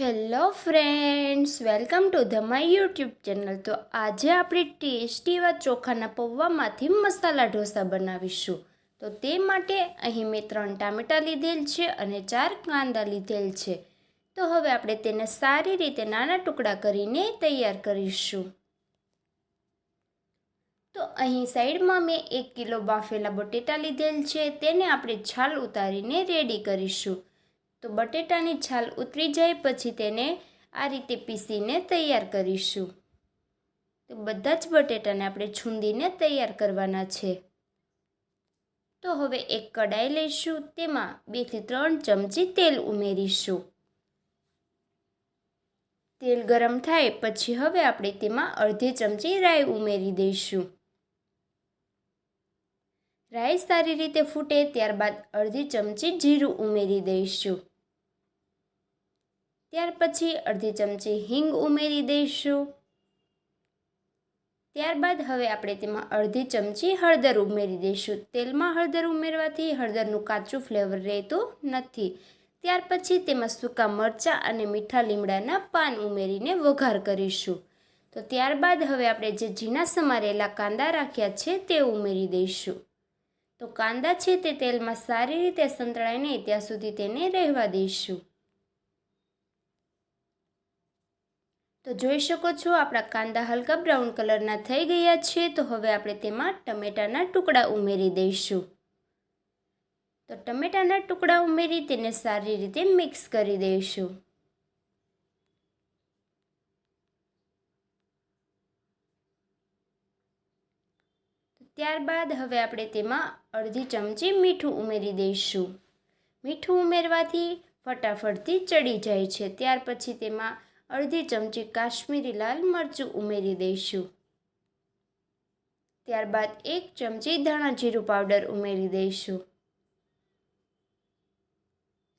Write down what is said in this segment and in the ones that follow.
Hello friends, welcome to the my YouTube channel. તો આજે આપણે ટેસ્ટી એવા ચોખાના પૌવામાંથી મસાલા ઢોસા બનાવીશું. તો તે માટે અહીં મેં ત્રણ ટામેટાં લીધેલ છે અને ચાર કાંદા લીધેલ છે. તો હવે આપણે તેને સારી રીતે નાના ટુકડા કરીને તૈયાર કરીશું. તો અહીં સાઈડમાં મેં એક કિલો બાફેલા બટેટા લીધેલ છે, તેને આપણે છાલ ઉતારીને રેડી કરીશું. તો બટેટાની છાલ ઉતરી જાય પછી તેને આ રીતે પીસીને તૈયાર કરીશું. તો બધા જ બટેટાને આપણે છૂંદીને તૈયાર કરવાના છે. તો હવે એક કડાઈ લઈશું, તેમાં બેથી ત્રણ ચમચી તેલ ઉમેરીશું. તેલ ગરમ થાય પછી હવે આપણે તેમાં અડધી ચમચી રાઈ ઉમેરી દઈશું. રાઈ સારી રીતે ફૂટે ત્યારબાદ અડધી ચમચી જીરું ઉમેરી દઈશું. ત્યાર પછી અડધી ચમચી હિંગ ઉમેરી દઈશું. ત્યારબાદ હવે આપણે તેમાં અડધી ચમચી હળદર ઉમેરી દઈશું. તેલમાં હળદર ઉમેરવાથી હળદરનું કાચું ફ્લેવર રહેતું નથી. ત્યાર પછી તેમાં સૂકા મરચાં અને મીઠા લીમડાના પાન ઉમેરીને વઘાર કરીશું. તો ત્યારબાદ હવે આપણે જે ઝીણા સમારેલા કાંદા રાખ્યા છે તે ઉમેરી દઈશું. તો કાંદા છે તે તેલમાં સારી રીતે સંતળાય નહીં ત્યાં સુધી તેને રહેવા દઈશું. તો જોઈ શકો છો, આપણા કાંદા હલકા બ્રાઉન કલરના થઈ ગયા છે. તો હવે આપણે તેમાં ટમેટાના ટુકડા ઉમેરી દઈશું. તો ટમેટાના ટુકડા ઉમેરી તેને સારી રીતે મિક્સ કરી દઈશું. ત્યારબાદ હવે આપણે તેમાં અડધી ચમચી મીઠું ઉમેરી દઈશું. મીઠું ઉમેરવાથી ફટાફટથી ચડી જાય છે. ત્યાર પછી તેમાં અડધી ચમચી કાશ્મીરી લાલ મરચું ઉમેરી દઈશું. ત્યારબાદ એક ચમચી ધાણા જીરું પાવડર ઉમેરી દઈશું.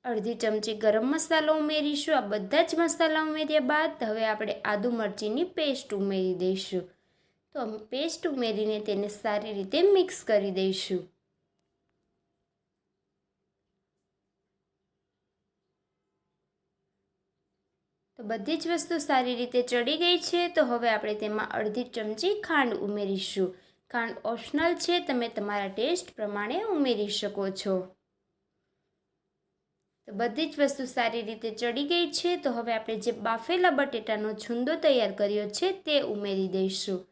અડધી ચમચી ગરમ મસાલો ઉમેરીશું. આ બધા જ મસાલા ઉમેર્યા બાદ હવે આપણે આદુ મરચીની પેસ્ટ ઉમેરી દઈશું. તો પેસ્ટ ઉમેરીને તેને સારી રીતે મિક્સ કરી દઈશું. તો બધી જ વસ્તુ સારી રીતે ચડી ગઈ છે, તો હવે આપણે તેમાં અડધી ચમચી ખાંડ ઉમેરીશું. ખાંડ ઓપ્શનલ છે, તમે તમારા ટેસ્ટ પ્રમાણે ઉમેરી શકો છો. તો બધી જ વસ્તુ સારી રીતે ચડી ગઈ છે, તો હવે આપણે જે બાફેલા બટેટાનો છૂંદો તૈયાર કર્યો છે, તે ઉમેરી દઈશું.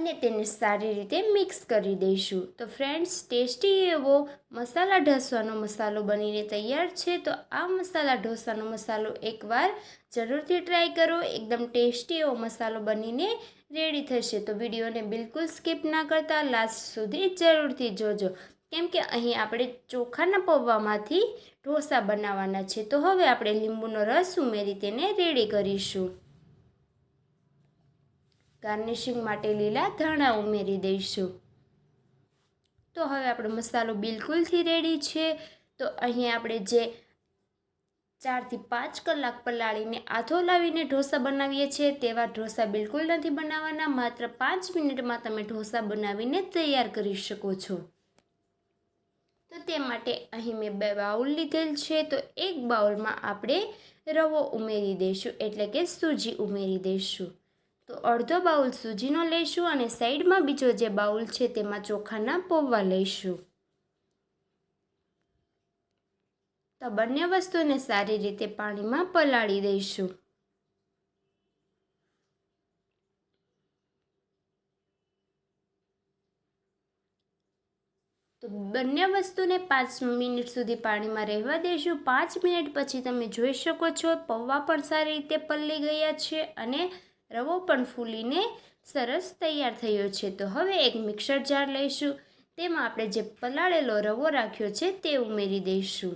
અને તેને સારી રીતે મિક્સ કરી દઈશું. તો ફ્રેન્ડ્સ ટેસ્ટી એવો મસાલા ઢોસાનો મસાલો બનીને તૈયાર છે. તો આ મસાલા ઢોસાનો મસાલો એકવાર જરૂરથી ટ્રાય કરો. એકદમ ટેસ્ટી એવો મસાલો બનીને રેડી થશે. તો વિડીયોને બિલકુલ સ્કીપ ના કરતા લાસ્ટ સુધી જરૂરથી જોજો. કેમ કે અહીં આપણે ચોખાના પૌવામાંથી ઢોસા બનાવવાના છે. તો હવે આપણે લીંબુનો રસ ઉમેરી તેને રેડી કરીશું. ગાર્નિશિંગ માટે લીલા ધાણા ઉમેરી દઈશું. તો હવે આપણો મસાલો બિલકુલથી રેડી છે. તો અહીં આપણે જે ચારથી પાંચ કલાક પલાળીને આથો લાવીને ઢોસા બનાવીએ છીએ તેવા ઢોસા બિલકુલ નથી બનાવવાના. માત્ર પાંચ મિનિટમાં તમે ઢોસા બનાવીને તૈયાર કરી શકો છો. તો તે માટે અહીં મેં બે બાઉલ લીધેલ છે. તો એક બાઉલમાં આપણે રવો ઉમેરી દઈશું, એટલે કે સૂજી ઉમેરી દઈશું. તો અડધો બાઉલ સૂજીનો લઈશું અને સાઈડમાં બીજો જે બાઉલ છે તેમાં ચોખાના પૌવા લઈશું. તો બંને વસ્તુને સારી રીતે પાણીમાં પલાળી દઈશું. તો બંને વસ્તુને પાંચ મિનિટ સુધી પાણીમાં રહેવા દઈશું પાંચ મિનિટ પછી તમે જોઈ શકો છો પૌવા પણ સારી રીતે પલળી ગયા છે અને રવો પણ ફૂલીને સરસ તૈયાર થયો છે. તો હવે એક મિક્સર જાર લઈશું. તેમાં આપણે જે પલાળેલો રવો રાખ્યો છે તે ઉમેરી દઈશું.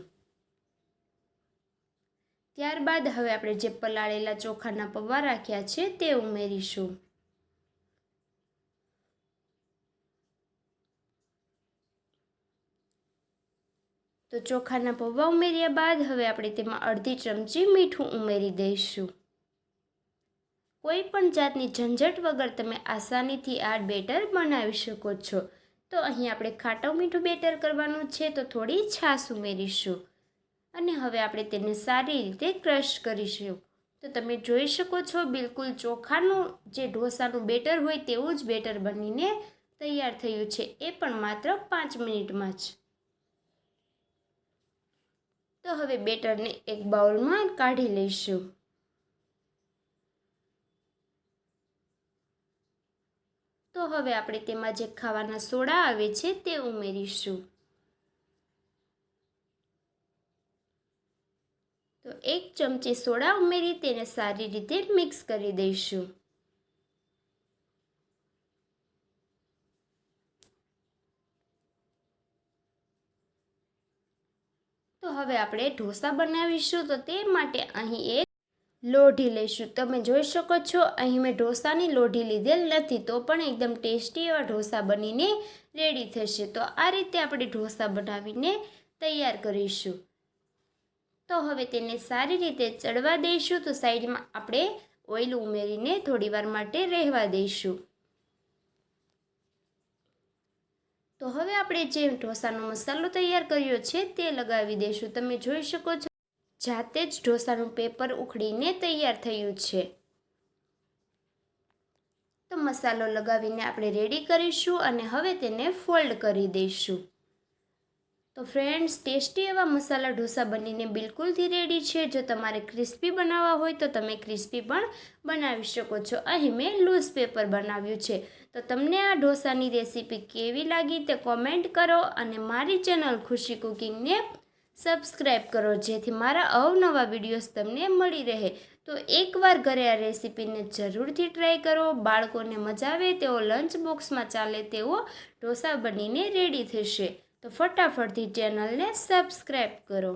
ત્યારબાદ હવે આપણે જે પલાળેલા ચોખાના પૌવા રાખ્યા છે તે ઉમેરીશું. તો ચોખાના પૌવા ઉમેર્યા બાદ હવે આપણે તેમાં અડધી ચમચી મીઠું ઉમેરી દઈશું. કોઈ પણ જાતની ઝંઝટ વગર તમે આસાનીથી આ બેટર બનાવી શકો છો. તો અહીં આપણે ખાટું મીઠું બેટર કરવાનું છે, તો થોડી છાશ ઉમેરીશું. અને હવે આપણે તેને સારી રીતે ક્રશ કરીશું. તો તમે જોઈ શકો છો, બિલકુલ ચોખાનું જે ઢોસાનું બેટર હોય તેવું જ બેટર બનીને તૈયાર થયું છે. એ પણ માત્ર પાંચ મિનિટમાં જ. તો હવે બેટરને એક બાઉલમાં કાઢી લઈશું. તો હવે આપણે તેમાં જે ખાવાના સોડા આવે છે તે ઉમેરીશું. તો એક ચમચી સોડા ઉમેરી તેને સારી રીતે મિક્સ કરી દઈશું. તો હવે આપણે ઢોસા બનાવીશું તો તે માટે અહીં એક લોઢી લઈશું. તમે જોઈ શકો છો, અહીં મેં ઢોસાની લોઢી લીધેલ નથી, તો પણ એકદમ ટેસ્ટી એવા ઢોસા બનીને રેડી થશે. તો આ રીતે આપણે ઢોસા બનાવીને તૈયાર કરીશું. તો હવે તેને સારી રીતે ચડવા દઈશું. તો સાઈડમાં આપણે ઓઇલ ઉમેરીને થોડીવાર માટે રહેવા દઈશું. તો હવે આપણે જે ઢોસાનો મસાલો તૈયાર કર્યો છે તે લગાવી દઈશું. તમે જોઈ શકો છો જાતે જ ઢોસાનું પેપર ઉખડીને તૈયાર થયું છે. તો મસાલો લગાવીને આપણે રેડી કરીશું અને હવે તેને ફોલ્ડ કરી દઈશું. તો ફ્રેન્ડ્સ ટેસ્ટી એવા મસાલા ઢોસા બનીને બિલકુલથી રેડી છે. જો તમારે ક્રિસ્પી બનાવવા હોય તો તમે ક્રિસ્પી પણ બનાવી શકો છો. અહીં મેં લૂઝ પેપર બનાવ્યું છે. તો તમને આ ઢોસાની રેસીપી કેવી લાગી તે કોમેન્ટ કરો અને મારી ચેનલ ખુશી કુકિંગને સબસ્ક્રાઈબ કરો, જેથી મારા અવનવા વિડીયોઝ તમને મળી રહે. તો એકવાર ઘરે આ રેસીપીને જરૂરથી ટ્રાય કરો. બાળકોને મજા આવે તેઓ લંચ બોક્સમાં ચાલે તેવો ઢોસા બનીને રેડી થશે. તો ફટાફટથી ચેનલને સબસ્ક્રાઈબ કરો.